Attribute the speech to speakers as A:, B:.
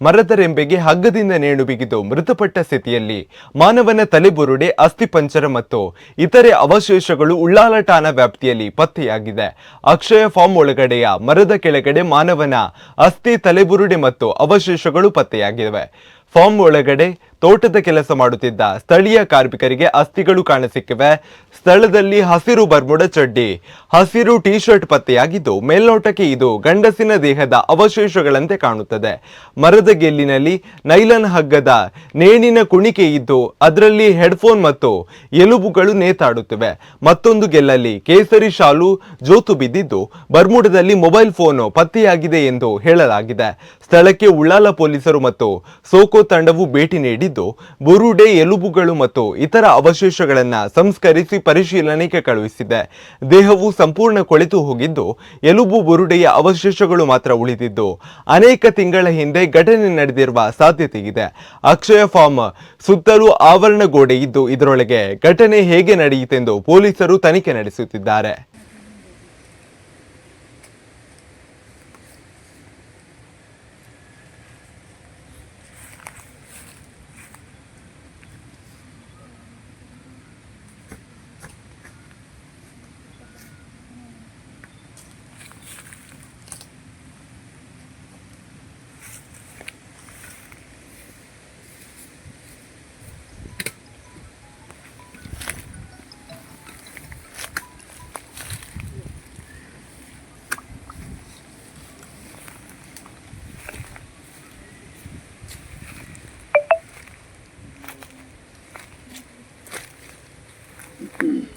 A: ಮರದ ರೆಂಬೆಗೆ ಹಗ್ಗದಿಂದ ನೇಣು ಬಿಗಿದು ಮೃತಪಟ್ಟ ಸ್ಥಿತಿಯಲ್ಲಿ ಮಾನವನ ತಲೆಬುರುಡೆ ಅಸ್ಥಿಪಂಜರ ಮತ್ತು ಇತರೆ ಅವಶೇಷಗಳು ಉಳ್ಳಾಲ ಠಾಣಾ ವ್ಯಾಪ್ತಿಯಲ್ಲಿ ಪತ್ತೆಯಾಗಿದೆ. ಅಕ್ಷಯ ಫಾರ್ಮ್ ಒಳಗಡೆಯ ಮರದ ಕೆಳಗಡೆ ಮಾನವನ ಅಸ್ಥಿ, ತಲೆಬುರುಡೆ ಮತ್ತು ಅವಶೇಷಗಳು ಪತ್ತೆಯಾಗಿವೆ. ಫಾರ್ಮ್ ಒಳಗಡೆ ತೋಟದ ಕೆಲಸ ಮಾಡುತ್ತಿದ್ದ ಸ್ಥಳೀಯ ಕಾರ್ಮಿಕರಿಗೆ ಅಸ್ಥಿಗಳು ಕಾಣಸಿಕ್ಕಿವೆ ಸ್ಥಳದಲ್ಲಿ ಹಸಿರು ಬರ್ಮುಡ ಚಡ್ಡಿ, ಹಸಿರು ಟಿ ಶರ್ಟ್ ಪತ್ತೆಯಾಗಿದ್ದು ಮೇಲ್ನೋಟಕ್ಕೆ ಇದು ಗಂಡಸಿನ ದೇಹದ ಅವಶೇಷಗಳಂತೆ ಕಾಣುತ್ತದೆ. ಮರದ ಗೆಲ್ಲಿನಲ್ಲಿ ನೈಲನ್ ಹಗ್ಗದ ನೇಣಿನ ಕುಣಿಕೆ ಇದ್ದು ಅದರಲ್ಲಿ ಹೆಡ್ಫೋನ್ ಮತ್ತು ಎಲುಬುಗಳು ನೇತಾಡುತ್ತಿವೆ. ಮತ್ತೊಂದು ಗೆಲ್ಲಲ್ಲಿ ಕೇಸರಿ ಶಾಲು ಜೋತು ಬಿದ್ದಿದ್ದು ಬರ್ಮುಡದಲ್ಲಿ ಮೊಬೈಲ್ ಫೋನ್ ಪತ್ತೆಯಾಗಿದೆ ಎಂದು ಹೇಳಲಾಗಿದೆ. ಸ್ಥಳಕ್ಕೆ ಉಳ್ಳಾಲ ಪೊಲೀಸರು ಮತ್ತು ಸೋಕೋ ತಂಡವು ಭೇಟಿ ನೀಡಿದ್ದು, ಬುರುಡೆ, ಎಲುಬುಗಳು ಮತ್ತು ಇತರ ಅವಶೇಷಗಳನ್ನು ಸಂಸ್ಕರಿಸಿ ಪರಿಶೀಲನೆಗೆ ಕಳುಹಿಸಿದೆ. ದೇಹವು ಸಂಪೂರ್ಣ ಕೊಳೆತು ಹೋಗಿದ್ದು, ಎಲುಬು ಬುರುಡೆಯ ಅವಶೇಷಗಳು ಮಾತ್ರ ಉಳಿದಿದ್ದು. ಅನೇಕ ತಿಂಗಳ ಹಿಂದೆ ಘಟನೆ ನಡೆದಿರುವ ಸಾಧ್ಯತೆ ಇದೆ ಅಕ್ಷಯ ಫಾರ್ಮ್ ಸುತ್ತಲೂ ಆವರಣ ಗೋಡೆ ಇದ್ದು, ಇದರೊಳಗೆ ಘಟನೆ ಹೇಗೆ ನಡೆಯಿತೆಂದು ಪೊಲೀಸರು ತನಿಖೆ ನಡೆಸುತ್ತಿದ್ದಾರೆ. Mm-hmm.